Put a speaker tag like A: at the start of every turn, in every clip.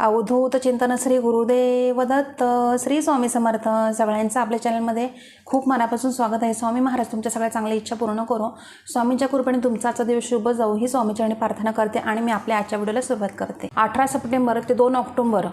A: अवधूत चिंतन श्री गुरुदेव दत्त श्री स्वामी समर्थ सगळ्यांचं आपल्या चॅनलमध्ये खूप मनापासून स्वागत आहे. स्वामी महाराज तुमच्या सगळ्या चांगल्या इच्छा पूर्ण करू. स्वामींच्या कृपेने तुमचा आजचा दिवस शुभ जाऊ ही स्वामीचरणी प्रार्थना करते आणि मी आपल्या आजच्या व्हिडिओला सुरुवात करते. अठरा सप्टेंबर ते दोन ऑक्टोबर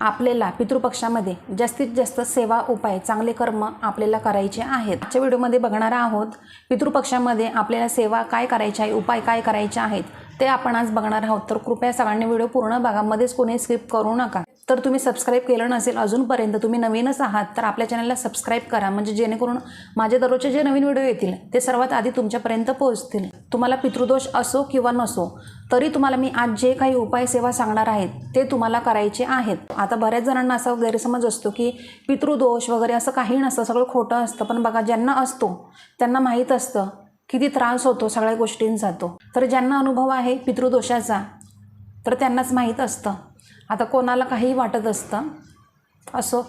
A: आपल्याला पितृपक्षामध्ये जास्तीत जास्त सेवा उपाय चांगले कर्म आपल्याला करायचे आहेत. आजच्या व्हिडिओमध्ये बघणार आहोत पितृपक्षामध्ये आपल्याला सेवा काय करायची आहे उपाय काय करायचे आहेत? ते आपण आज बघणार आहोत. तर कृपया सगळ्यांनी व्हिडिओ पूर्ण बघा. मध्येच कोणी स्किप करू नका. तर तुम्ही सबस्क्राईब केलं नसेल अजूनपर्यंत तुम्ही नवीनच आहात तर आपल्या चॅनलला सबस्क्राईब करा. म्हणजे जेणेकरून माझे दररोजचे जे नवीन व्हिडिओ येतील ते सर्वात आधी तुमच्यापर्यंत पोहोचतील. तुम्हाला पितृदोष असो किंवा नसो तरी तुम्हाला मी आज जे काही उपाय सेवा सांगणार आहेत ते तुम्हाला करायचे आहेत. आता बऱ्याच जणांना असा गैरसमज असतो की पितृदोष वगैरे असं काही नसतं सगळं खोटं असतं. पण बघा ज्यांना असतो त्यांना माहीत असतं. किती त्रास होतो सगळ्या गोष्टींचा तो तर ज्यांना अनुभव आहे पितृदोषाचा तर त्यांनाच माहीत असतं. आता कोणाला काही वाटत असतं असो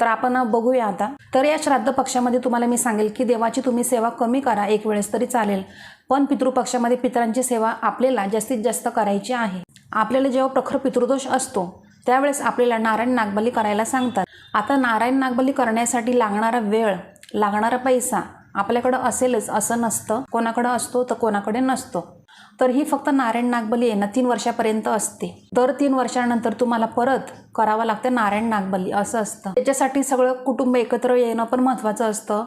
A: तर आपण बघूया आता. तर या श्राद्ध पक्षामध्ये तुम्हाला मी सांगेल की देवाची तुम्ही सेवा कमी करा एक वेळेस तरी चालेल. पण पितृपक्षामध्ये पितरांची सेवा आपल्याला जास्तीत जास्त करायची आहे. आपल्याला जेव्हा प्रखर पितृदोष असतो त्यावेळेस आपल्याला नारायण नागबली करायला सांगतात. आता नारायण नागबली करण्यासाठी लागणारा वेळ लागणारा पैसा आपल्याकडं असेलच असं नसतं. कोणाकडं असतो तर कोणाकडे नसतो. तर ही फक्त नारायण नागबली आहे ना तीन वर्षापर्यंत असते. दर तीन वर्षानंतर तुम्हाला परत करावं लागतं नारायण नागबली असं असतं. त्याच्यासाठी सगळं कुटुंब एकत्र येणं पण महत्त्वाचं असतं.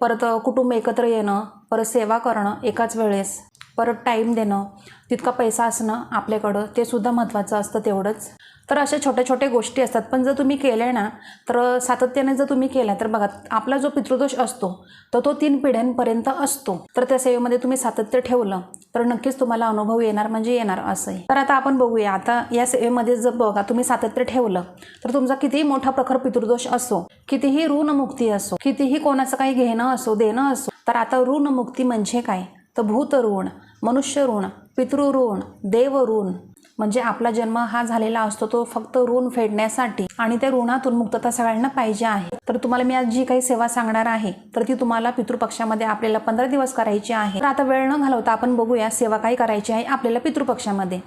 A: परत कुटुंब एकत्र येणं परत सेवा करणं एकाच वेळेस. परत टाईम देणं तितका पैसा असणं आपल्याकडं ते सुद्धा महत्त्वाचं असतं तेवढंच. तर अशा छोट्या छोट्या गोष्टी असतात. पण जर तुम्ही केल्या ना तर सातत्याने जर तुम्ही केल्या तर बघा आपला जो पितृदोष असतो तर तो तीन पिढ्यांपर्यंत असतो. तर त्या सेवेमध्ये तुम्ही सातत्य ठेवलं तर नक्कीच तुम्हाला अनुभव येणार म्हणजे येणार असं आहे तर आता आपण बघूया. आता या सेवेमध्ये जर बघा तुम्ही सातत्य ठेवलं तर तुमचा कितीही मोठा प्रखर पितृदोष असो कितीही ऋणमुक्ती असो कितीही कोणाचं काही घेणं असो देणं असो तर आता ऋणमुक्ती म्हणजे काय? तर भूत ऋण. मनुष्य ऋण पितृ ऋण देव ऋण. म्हणजे आपला जन्म हा झालेला असतो तो फक्त ऋण फेडण्यासाठी आणि त्या ऋणातून मुक्तता सगळ्यांना पाहिजे आहे. तर तुम्हाला मी आज जी काही सेवा सांगणार आहे तर ती तुम्हाला पितृपक्षामध्ये आपल्याला पंधरा दिवस करायची आहे. तर आता वेळ न घालवता आपण बघूया सेवा काय करायची आहे आपल्याला पितृपक्षामध्ये.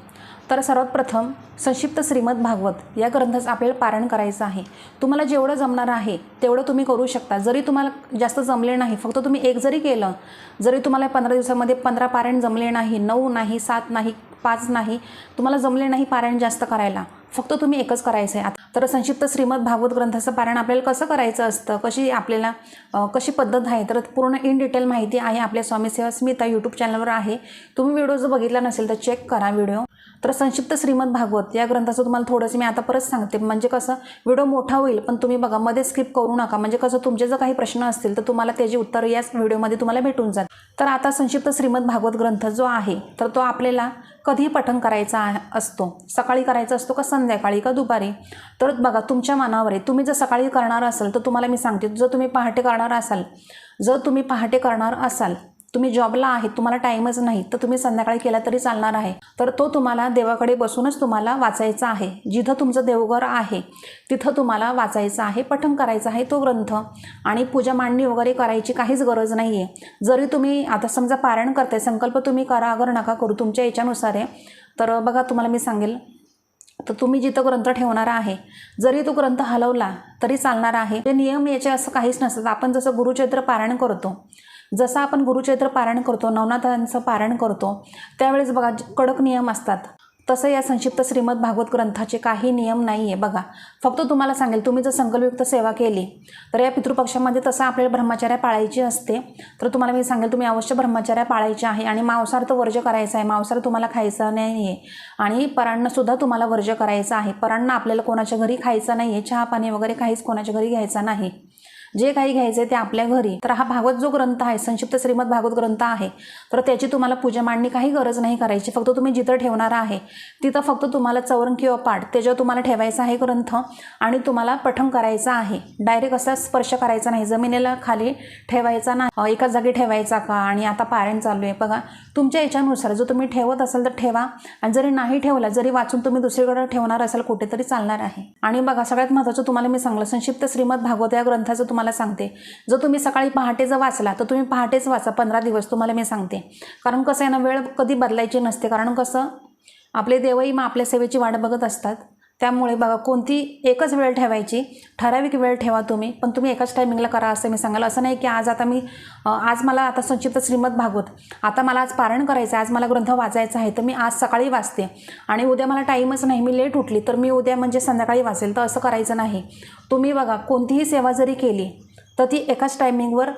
A: तर सर्वात प्रथम संक्षिप्त श्रीमद भागवत. या ग्रंथाचं आपल्याला पारायण करायचं आहे. तुम्हाला जेवढं जमणार आहे तेवढं तुम्ही करू शकता. जरी तुम्हाला जास्त जमले नाही फक्त तुम्ही एक जरी केलं जरी तुम्हाला पंधरा दिवसामध्ये पंधरा पारायण जमले नाही नऊ नाही सात नाही पाच नाही तुम्हाला जमले नाही पारायण जास्त करायला फक्त तुम्ही एकच करायचं आहे आता तर संक्षिप्त श्रीमद भागवत ग्रंथाचं पारायण आपल्याला कसं करायचं असतं? कशी आपल्याला कशी पद्धत आहे? तर पूर्ण इन डिटेल माहिती आहे आपल्या स्वामी सेवा स्मिता यूट्यूब चॅनलवर आहे. तुम्ही व्हिडिओ जर बघितला नसेल तर चेक करा व्हिडिओ तर संक्षिप्त श्रीमद भागवत या ग्रंथाचं तुम्हाला थोडंसं मी आता परत सांगते. म्हणजे कसं व्हिडिओ मोठा होईल पण तुम्ही बघा मध्ये स्किप करू नका. म्हणजे कसं तुमचे जर काही प्रश्न असतील तर तुम्हाला त्याची उत्तर याच व्हिडिओमध्ये तुम्हाला भेटून जाईल. तर आता संक्षिप्त श्रीमद भागवत ग्रंथ जो आहे तर तो आपल्याला कधी पठण करायचा असतो? सकाळी करायचा असतो का संध्याकाळी का दुपारी? तर बघा तुमच्या मनावर आहे. तुम्ही जर सकाळी करणार असाल तर तुम्हाला मी सांगते जर तुम्ही पहाटे करणार असाल जर तुम्ही पहाटे करणार असाल तुम्ही जॉबला आहेत तुम्हाला टाईमच नाही तर तुम्ही संध्याकाळी केला तरी चालणार आहे. तर तो तुम्हाला देवाकडे बसूनच तुम्हाला वाचायचा आहे. जिथं तुमचं देवघर आहे तिथं तुम्हाला वाचायचं आहे पठण करायचं आहे तो ग्रंथ. आणि पूजा मांडणी वगैरे करायची काहीच गरज नाही आहे जरी तुम्ही आता समजा पारायण करते संकल्प तुम्ही करा अगर नका करू तुमच्या याच्यानुसार आहे. तर बघा तुम्हाला मी सांगेल तर तुम्ही जिथं ग्रंथ ठेवणार आहे जरी तो ग्रंथ हलवला तरी चालणार आहे. ते नियम याचे असं काहीच नसतात. आपण जसं गुरुचैत्र पारायण करतो जसं आपण गुरुचैत्र पारायण करतो नवनाथांचं पारायण करतो त्यावेळेस बघा कडक नियम असतात. तसं या संक्षिप्त श्रीमद भागवत ग्रंथाचे काही नियम नाही आहे बघा फक्त तुम्हाला सांगेल तुम्ही जर संकल्पयुक्त सेवा केली तर या पितृपक्षामध्ये तसं आपल्याला ब्रह्मचर्या पाळायची असते. तर तुम्हाला मी सांगेल तुम्ही अवश्य ब्रह्मचर्या पाळायचे आहे आणि मांसार तर वर्ज करायचा आहे. मांसाहार तुम्हाला खायचा नाही आहे आणि परांनासुद्धा तुम्हाला वर्ज करायचं आहे. परांना आपल्याला कोणाच्या घरी खायचं नाही आहे चहा पाणी वगैरे काहीच कोणाच्या घरी घ्यायचा नाही. जे काही घ्यायचे ते आपल्या घरी. तर हा भागवत जो ग्रंथ आहे संक्षिप्त श्रीमद भागवत ग्रंथ आहे तर त्याची तुम्हाला पूजा मांडणी काही गरज नाही करायची. फक्त तुम्ही जिथं ठेवणार आहे तिथं फक्त तुम्हाला चौरंग किंवा पाठ त्याच्यावर तुम्हाला ठेवायचा आहे ग्रंथ आणि तुम्हाला पठण करायचं आहे. डायरेक्ट असा स्पर्श करायचा नाही. जमिनीला खाली ठेवायचा नाही. एकाच जागी ठेवायचा का? आणि आता पारायण चालू आहे. बघा तुमच्या याच्यानुसार जो तुम्ही ठेवत असाल तर ठेवा. आणि जरी नाही ठेवला जरी वाचून तुम्ही दुसरीकडे ठेवणार असाल कुठेतरी चालणार आहे. आणि बघा सगळ्यात महत्त्वाचं तुम्हाला मी सांगलं संक्षिप्त श्रीमद भागवत या ग्रंथाचं तुम्हाला सांगते. जर तुम्ही सकाळी पहाटे जर वाचला तर तुम्ही पहाटेच वाचा पंधरा दिवस तुम्हाला मी सांगते. कारण कसं आहे ना वेळ कधी बदलायची नसते. कारण कसं आपले देवही मग आपल्या सेवेची वाट बघत असतात. त्यामुळे बघा कोणती एकच वेळ ठेवायची ठराविक वेळ ठेवा तुम्ही पण तुम्ही एकाच टायमिंगला करा असं मी सांगाल असं नाही की आज आता मी आज मला आता संक्षिप्त श्रीमद भागवत आता मला आज पारण करायचं आहे आज मला ग्रंथ वाचायचा आहे तर मी आज सकाळी वाचते. आणि उद्या मला टाईमच नाही मी लेट उठली तर मी उद्या म्हणजे संध्याकाळी वाचेल तर असं करायचं नाही. तुम्ही बघा कोणतीही सेवा जरी केली तर ती एकाच टायमिंगवर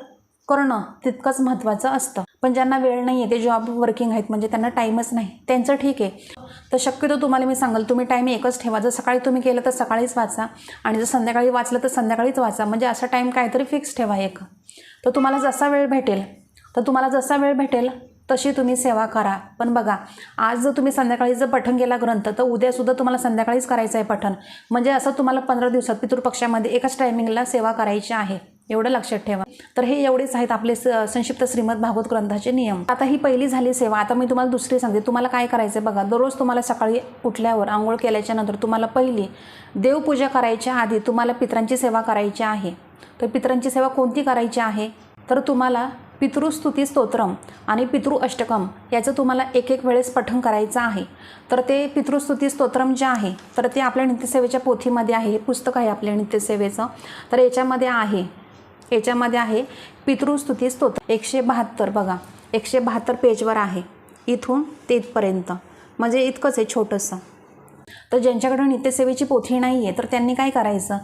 A: करणं तितकंच महत्त्वाचं असतं. पण ज्यांना वेळ नाही आहे ते जॉब वर्किंग आहेत म्हणजे त्यांना टाईमच नाही. त्यांचं ठीक आहे. तर शक्यतो तुम्हाला मी सांगाल तुम्ही टाईम एकच ठेवा. जर सकाळी तुम्ही केलं तर सकाळीच वाचा आणि जर संध्याकाळी वाचलं तर संध्याकाळीच वाचा. म्हणजे असा टाईम काहीतरी फिक्स ठेवा एक. तर तुम्हाला जसा वेळ भेटेल तर तुम्हाला जसा वेळ भेटेल तशी तुम्ही सेवा करा. पण बघा आज जर तुम्ही संध्याकाळी जर पठण केला ग्रंथ तर उद्यासुद्धा तुम्हाला संध्याकाळीच करायचं आहे पठण. म्हणजे असं तुम्हाला पंधरा दिवसात पितृपक्षामध्ये एकाच टायमिंगला सेवा करायची आहे. एवढं लक्षात ठेवा. तर हे एवढेच आहेत आपले स संक्षिप्त श्रीमद भागवत ग्रंथाचे नियम. आता ही पहिली झाली सेवा. आता मी तुम्हाला दुसरी सांगते. तुम्हाला काय करायचं आहे बघा दररोज तुम्हाला सकाळी उठल्यावर आंघोळ केल्याच्यानंतर तुम्हाला पहिली देवपूजा करायच्या आधी तुम्हाला पित्रांची सेवा करायची आहे. तर पित्रांची सेवा कोणती करायची आहे? तर तुम्हाला पितृस्तुती स्तोत्रम आणि पितृ अष्टकम याचं तुम्हाला एक एक वेळेस पठण करायचं आहे. तर ते पितृस्तुती स्तोत्रम जे आहे तर ते आपल्या नित्यसेवेच्या पोथीमध्ये आहे. हे पुस्तक आहे आपल्या नित्यसेवेचं. तर याच्यामध्ये आहे याच्यामध्ये आहे पितृस्तुती स्तोत्र. एकशे बहात्तर बघा. एकशे बहात्तर पेजवर आहे. इथून ते इथपर्यंत. म्हणजे इतकंच आहे छोटंसं. तर ज्यांच्याकडे नित्यसेवेची पोथी नाही आहे तर त्यांनी काय करायचं?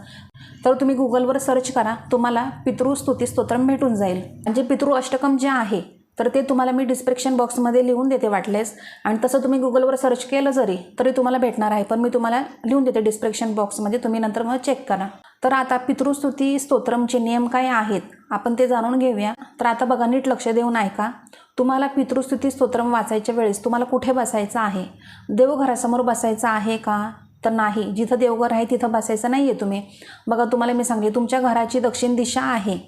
A: तर तुम्ही गुगलवर सर्च करा. तुम्हाला पितृस्तुती स्तोत्रम भेटून जाईल. म्हणजे पितृ अष्टकम जे आहे तर ते तुम्हाला मी डिस्क्रिप्शन बॉक्समध्ये लिहून देते वाटलेस. आणि तसं तुम्ही गुगलवर सर्च केलं जरी तरी तुम्हाला भेटणार आहे. पण मी तुम्हाला लिहून देते डिस्क्रिप्शन बॉक्समध्ये तुम्ही नंतर मग चेक करा. तर आता पितृस्तुती स्तोत्रमचे नियम काय आहेत? आपण ते जाणून घेऊया. तर आता बघा नीट लक्ष देऊन ऐका. तुम्हाला पितृस्तुती स्तोत्रम वाचायच्या वेळेस तुम्हाला कुठे बसायचं आहे? देवघरासमोर बसायचं आहे का? तर नाही. जिथं देवघर आहे तिथं बसायचं नाही आहे तुम्ही. बघा तुम्हाला मी सांगते तुमच्या घराची दक्षिण दिशा आहे.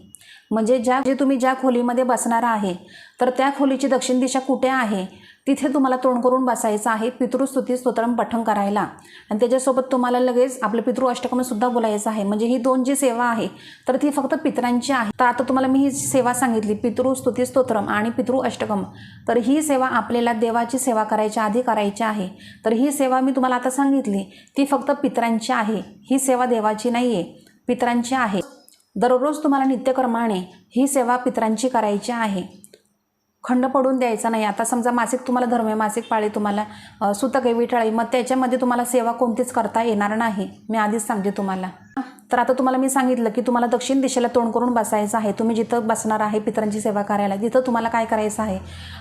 A: म्हणजे ज्या जे तुम्ही ज्या खोलीमध्ये बसणार आहे तर त्या खोलीची दक्षिण दिशा कुठे आहे? तिथे तुम्हाला तोंड करून बसायचं आहे. पितृस्तुती स्तोत्रम पठण करायला. आणि त्याच्यासोबत तुम्हाला लगेच आपलं पितृ अष्टकमसुद्धा बोलायचं आहे. म्हणजे ही दोन जी सेवा आहे तर ती फक्त पितरांची आहे. तर आता तुम्हाला मी ही सेवा सांगितली पितृस्तुती स्तोत्रम आणि पितृ अष्टकम. तर ही सेवा आपल्याला देवाची सेवा करायच्या आधी करायची आहे. तर ही सेवा मी तुम्हाला आता सांगितली ती फक्त पितरांची आहे. ही सेवा देवाची नाही आहे पितरांची आहे. दररोज तुम्हाला नित्यकर्माने ही सेवा पितरांची करायची आहे. खंड पडून द्यायचा नाही. आता समजा मासिक तुम्हाला धर्मे मासिक पाळी तुम्हाला अ, सुतक आहे मग त्याच्यामध्ये तुम्हाला सेवा कोणतीच करता येणार नाही. मी आधीच सांगते तुम्हाला. तर आता तुम्हाला मी सांगितलं की तुम्हाला दक्षिण दिशेला तोंड करून बसायचं आहे. तुम्ही जिथं बसणार आहे पितरांची सेवा करायला तिथं तुम्हाला काय करायचं आहे?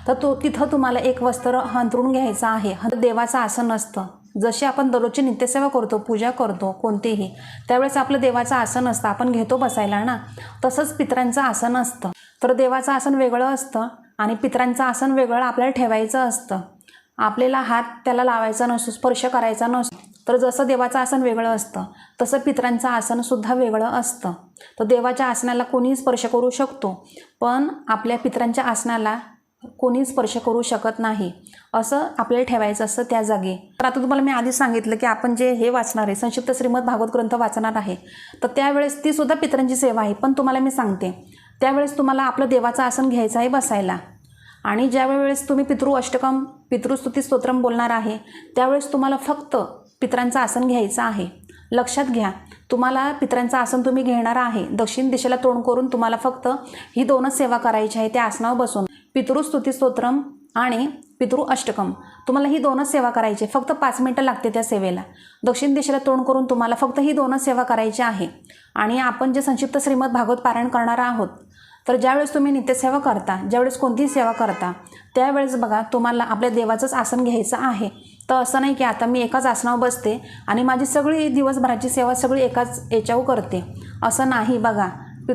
A: तर तो तिथं तुम्हाला एक वस्त्र हंतरून घ्यायचं आहे. देवाचं आसन असतं जशी आपण दररोजची नित्यसेवा करतो पूजा करतो कोणतीही त्यावेळेस आपलं देवाचं आसन असतं. आपण घेतो बसायला ना तसंच पितरांचं आसन असतं. तर देवाचं आसन वेगळं असतं. आणि पितरांचं आसन वेगळं आपल्याला ठेवायचं असतं. आपल्याला हात त्याला लावायचा नसतो स्पर्श करायचा नसतो. तर जसं देवाचं आसन वेगळं असतं तसं पितरांचं आसनसुद्धा वेगळं असतं. तर देवाच्या आसनाला कोणीही स्पर्श करू शकतो पण आपल्या पितरांच्या आसनाला कोणी स्पर्श करू शकत नाही. असं आपल्याला ठेवायचं असतं त्या जागी. तर आता तुम्हाला मी आधीच सांगितलं की आपण जे हे वाचणार आहे संक्षिप्त श्रीमद भागवत ग्रंथ वाचणार आहे तर त्यावेळेस ती सुद्धा पितरांची सेवा आहे. पण तुम्हाला मी सांगते त्यावेळेस तुम्हाला आपलं देवाचं आसन घ्यायचं आहे बसायला. आणि ज्या वेळेस तुम्ही पितृ अष्टकम पितृस्तुती स्तोत्रम बोलणार आहे त्यावेळेस तुम्हाला फक्त पितरांचं आसन घ्यायचं आहे. लक्षात घ्या तुम्हाला पित्रांचं आसन तुम्ही घेणार आहे. दक्षिण दिशेला तोंड करून तुम्हाला फक्त ही दोनच सेवा करायची आहे त्या आसनावर बसून. पितृस्तुती स्तोत्रम आणि पितृ अष्टकम तुम्हाला ही दोनच सेवा करायची आहे. फक्त पाच मिनटं लागते त्या सेवेला. दक्षिण दिशेला तोंड करून तुम्हाला फक्त ही दोनच सेवा करायची आहे. आणि आपण जे संक्षिप्त श्रीमद भागवत पारायण करणार आहोत तर ज्यावेळेस तुम्ही नित्यसेवा करता ज्यावेळेस कोणतीही सेवा करता त्यावेळेस बघा तुम्हाला आपल्या देवाचंच आसन घ्यायचं आहे. तर असं नाही की आता मी एकाच आसनावर बसते आणि माझी सगळी दिवसभराची सेवा सगळी एकाच याच्यावर करते. असं नाही बघा.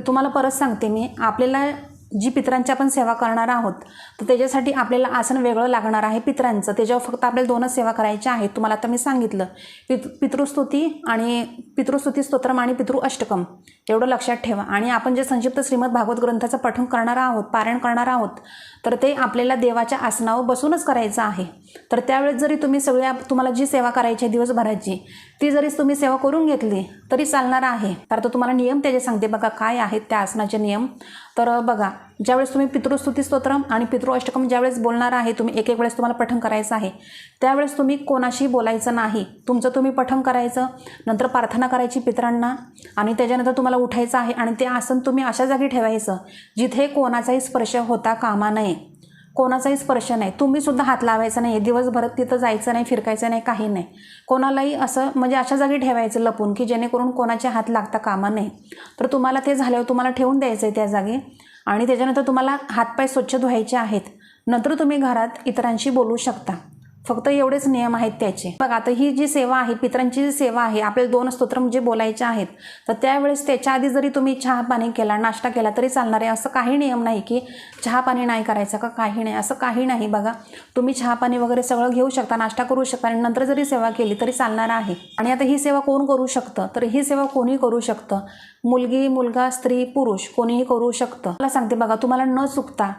A: तुम्हाला परत सांगते मी आपल्याला जी पितरांच्या आपण सेवा करणार आहोत तर त्याच्यासाठी आपल्याला आसन वेगळं लागणार आहे पितरांचं. त्याच्यावर फक्त आपल्याला दोनच सेवा करायच्या आहेत. तुम्हाला आता मी सांगितलं पित पितृस्तुती आणि पितृस्तुती स्तोत्रम आणि पितृ अष्टकम. एवढं लक्षात ठेवा. आणि आपण जे संक्षिप्त श्रीमद भागवत ग्रंथाचं पठण करणार आहोत पारायण करणार आहोत तर ते आपल्याला देवाच्या आसनावर बसूनच करायचं आहे. तर त्यावेळेस जरी तुम्ही सगळ्या तुम्हाला जी सेवा करायची आहे दिवसभराची ती जरी तुम्ही सेवा करून घेतली तरी चालणार आहे. तर तो तुम्हाला नियम त्याचे सांगते बघा काय आहेत त्या आसनाचे नियम. तर बघा ज्यावेळेस तुम्ही पितृस्तुती स्तोत्रम आणि पितृ अष्टकम ज्यावेळेस बोलणार आहे तुम्ही एक एक वेळेस तुम्हाला पठण करायचं आहे. त्यावेळेस तुम्ही कोणाशी बोलायचं नाही. तुमचं तुम्ही पठण करायचं नंतर प्रार्थना करायची पितरांना आणि त्याच्यानंतर तुम्हाला उठायचं आहे आणि ते आसन तुम्ही अशा जागी ठेवायचं जिथे कोणाचाही स्पर्श होता कामा नये. कोणाचाही स्पर्श नाही. तुम्हीसुद्धा हात लावायचा नाही. दिवसभर तिथं जायचं नाही फिरकायचं नाही काही नाही. कोणालाही असं म्हणजे अशा जागी ठेवायचं लपून की जेणेकरून कोणाचे हात लागता कामा नये. तर तुम्हाला ते झाल्यावर तुम्हाला ठेवून द्यायचं आहे त्या जागी. आणि त्याच्यानंतर तुम्हाला हातपाय स्वच्छ धुवायचे आहेत. नंतर तुम्ही घरात इतरांशी बोलू शकता. फक्त एवढेच नियम आहेत त्याचे. बघा आता ही जी सेवा आहे पितरांची जी सेवा आहे आपल्याला दोन स्तोत्र जे बोलायचे आहेत. तर त्यावेळेस त्याच्या आधी जरी तुम्ही चहा पाणी केला नाश्ता केला तरी चालणार आहे. असं काही नियम नाही की चहा पाणी नाही करायचं का? काही नाही. असं काही नाही बघा. तुम्ही चहा पाणी वगैरे सगळं घेऊ शकता नाश्ता करू शकता आणि नंतर जरी सेवा केली तरी चालणार आहे. आणि आता ही सेवा कोण करू शकतं? तर ही सेवा कोणी करू शकतं. मुलगी मुलगा स्त्री पुरुष कोणीही करू शकतं. मला सांगते बघा तुम्हाला न चुकता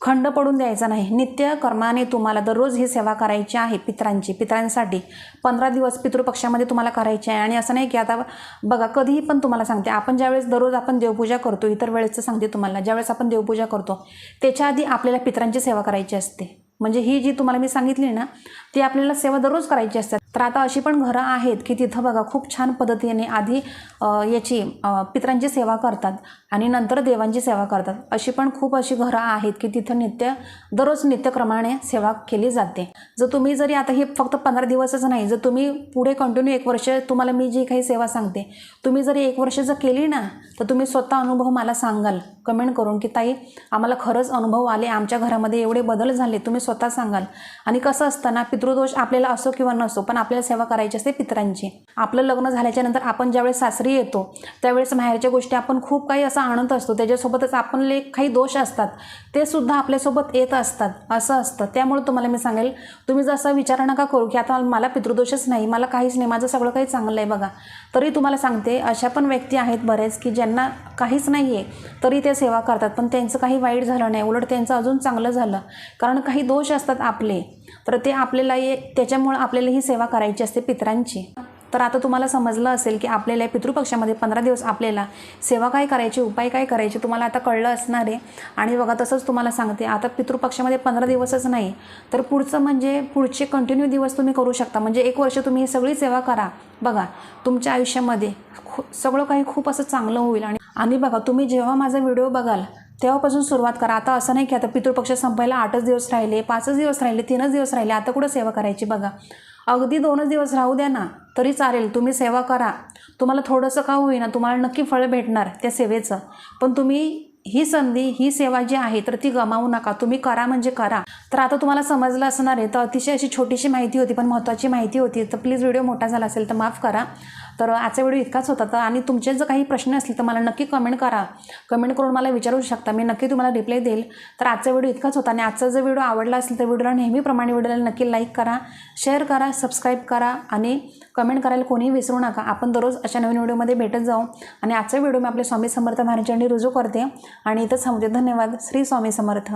A: खंड पडून द्यायचा नाही. नित्य कर्माने तुम्हाला दररोज ही सेवा करायची आहे पितरांची. पितरांसाठी पंधरा दिवस पितृपक्षामध्ये तुम्हाला करायची आहे. आणि असं नाही की आता बघा कधीही पण तुम्हाला सांगते आपण ज्यावेळेस दररोज आपण देवपूजा करतो इतर वेळेचं सांगते तुम्हाला ज्यावेळेस आपण देवपूजा करतो त्याच्या आधी आपल्याला पितरांची सेवा करायची असते. म्हणजे ही जी तुम्हाला मी सांगितली ना ती आपल्याला सेवा दररोज करायची असते. तर आता अशी पण घरं आहेत की तिथं बघा खूप छान पद्धतीने आधी याची पित्रांची पितरांची सेवा करतात आणि नंतर देवांची सेवा करतात. अशी पण खूप अशी घरं आहेत की तिथं नित्य दररोज नित्यक्रमाने सेवा केली जाते. जर तुम्ही जरी आता हे फक्त पंधरा दिवसच नाही जर तुम्ही पुढे कंटिन्यू एक वर्ष तुम्हाला मी जी काही सेवा सांगते तुम्ही जरी एक वर्ष जर केली ना तर तुम्ही स्वतः अनुभव मला सांगाल. कमेंट करून की ताई आम्हाला खरंच अनुभव आले आमच्या घरामध्ये एवढे बदल झाले तुम्ही स्वतः सांगाल. आणि कसं असतं ना पितृदोष आपल्याला असो किंवा नसो पण आपल्याला सेवा करायची असते पितरांची. आपलं लग्न झाल्याच्यानंतर आपण ज्यावेळेस सासरी येतो त्यावेळेस माहेरच्या गोष्टी आपण खूप काही असं आणत असतो. त्याच्यासोबतच आपले काही दोष असतात. ते सुद्धा आपल्यासोबत येत असतात. असं असतं. त्यामुळे तुम्हाला मी सांगेल तुम्ही जसं विचार नका करू की आता मला पितृदोषच नाही मला काहीच नाही माझं सगळं काही चांगलं आहे बघा. तरी तुम्हाला सांगते अशा पण व्यक्ती आहेत बरेच की ज्यांना काहीच नाही आहे तरी ते सेवा करतात. पण त्यांचं काही वाईट झालं नाही उलट त्यांचं अजून चांगलं झालं. कारण काही दोष असतात आपले. तर ते आपल्याला ये त्याच्यामुळं आपल्याला ही सेवा करायची असते पितरांची. तर आता तुम्हाला समजलं असेल की आपल्याला या पितृपक्षामध्ये पंधरा दिवस आपल्याला सेवा काय करायची उपाय काय करायचे तुम्हाला आता कळलं असणार आहे. आणि बघा तसंच तुम्हाला सांगते आता पितृपक्षामध्ये पंधरा दिवसच नाही. तर पुढचं म्हणजे पुढचे कंटिन्यू दिवस तुम्ही करू शकता. म्हणजे एक वर्ष तुम्ही ही सगळी सेवा करा. बघा तुमच्या आयुष्यामध्ये खू सगळं काही खूप असं चांगलं होईल. आणि आणि बघा तुम्ही जेव्हा माझा व्हिडिओ बघाल तेव्हापासून सुरुवात करा. आता असं नाही की आता पितृपक्ष संपायला आठच दिवस राहिले पाचच दिवस राहिले तीनच दिवस राहिले. आता कुठं सेवा करायची बघा. अगदी दोनच दिवस राहू द्या ना तरी चालेल. तुम्ही सेवा करा. तुम्हाला थोडंसं का होईना तुम्हाला नक्की फळ भेटणार त्या सेवेचं. पण तुम्ही ही संधी ही सेवा जी आहे तर ती गमावू नका. तुम्ही करा म्हणजे करा. तर आता तुम्हाला समजलं असणार आहे तर अतिशय अशी छोटीशी माहिती होती पण महत्त्वाची माहिती होती. तर प्लीज व्हिडिओ मोठा झाला असेल तर माफ करा. तर आजचा व्हिडिओ इतकाच होता. तर आणि तुमचे जर काही प्रश्न असतील तर मला नक्की कमेंट करा. कमेंट करून मला विचारू शकता. मी नक्की तुम्हाला रिप्लाय देईल. तर आजचा व्हिडिओ इतकाच होता. आणि आजचा जर व्हिडिओ आवडला असेल तर व्हिडिओला नेहमीप्रमाणे व्हिडिओला नक्की लाईक करा. शेअर करा सबस्क्राईब करा आणि कमेंट करायला कोणीही विसरू नका. आपण दररोज अशा नवीन व्हिडिओमध्ये भेटत जाऊ. आणि आजचा व्हिडिओ मी आपले स्वामी समर्थ महाराजांनी रुजू करते. आणि इथंच थांबते. धन्यवाद. श्री स्वामी समर्थ.